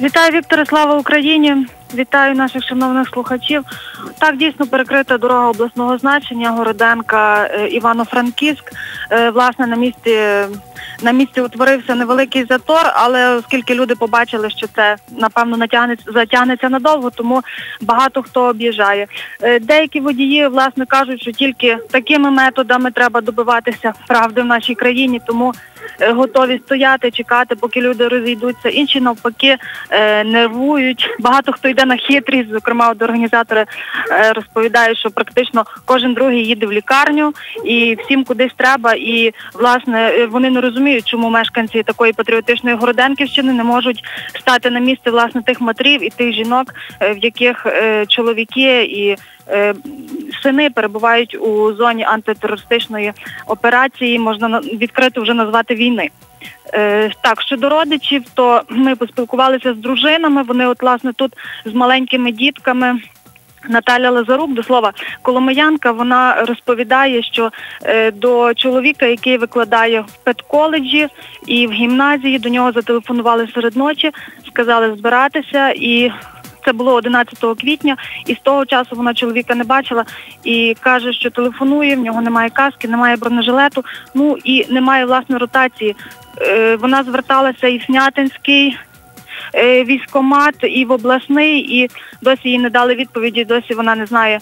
Вітаю, Вікторе, слава Україні! Вітаю наших шановних слухачів. Так, дійсно перекрита дорога обласного значення Городенка е, Івано-Франківськ. Е, Власне, на місці на місці утворився невеликий затор, але оскільки люди побачили, що це напевно натягнеться затягнеться надовго, тому багато хто об'їжджає. Е, Деякі водії власне кажуть, що тільки такими методами треба добиватися правди в нашій країні, тому готові стояти, чекати, поки люди розійдуться. Інші навпаки е, нервують. Багато хто йде на хитрість. Зокрема, от організатори е, розповідають, що практично кожен другий їде в лікарню і всім кудись треба. І власне е, вони не розуміють, чому мешканці такої патріотичної Городенківщини не можуть стати на місце власне тих матерів і тих жінок, е, в яких е, чоловіки і сини перебувають у зоні антитерористичної операції, можна відкрито вже назвати війни. Е, так, щодо родичів, то ми поспілкувалися з дружинами. Вони, от власне, тут з маленькими дітками. Наталя Лазарук, до слова, коломиянка, вона розповідає, що е, до чоловіка, який викладає в педколеджі і в гімназії, до нього зателефонували серед ночі, сказали збиратися і. Це було 11 квітня, і з того часу вона чоловіка не бачила і каже, що телефонує, в нього немає каски, немає бронежилету, ну і немає власне ротації. Е, вона зверталася і в Снятинський е, військомат, і в обласний, і досі їй не дали відповіді, досі вона не знає,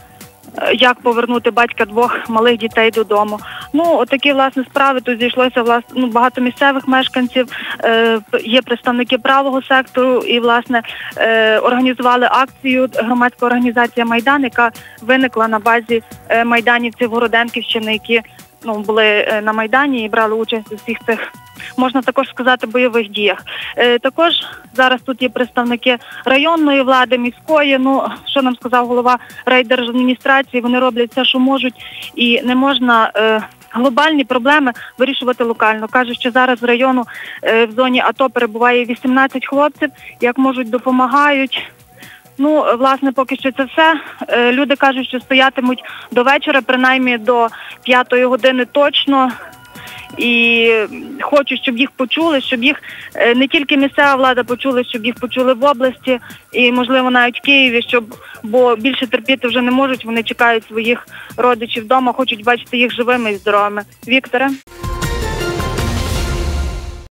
е, як повернути батька двох малих дітей додому. Ну, отакі власне справи. Тут зійшлося власне ну, багато місцевих мешканців, е, є представники правого сектору, і власне е, організували акцію громадська організація Майдан, яка виникла на базі е, майданівців Городенківщини, які ну були е, на майдані і брали участь у всіх цих. Можна також сказати бойових діях. Е, також зараз тут є представники районної влади, міської. Ну що нам сказав голова райдержадміністрації, вони роблять все, що можуть, і не можна. Е, Глобальні проблеми вирішувати локально. Каже, що зараз в району е, в зоні АТО перебуває 18 хлопців, як можуть допомагають. Ну, власне, поки що це все. Е, Люди кажуть, що стоятимуть до вечора, принаймні до п'ятої години точно. І хочу, щоб їх почули, щоб їх е, не тільки місцева влада почула, щоб їх почули в області і, можливо, навіть в Києві, щоб бо більше терпіти вже не можуть. Вони чекають своїх родичів вдома, хочуть бачити їх живими і здоровими. Вікторе.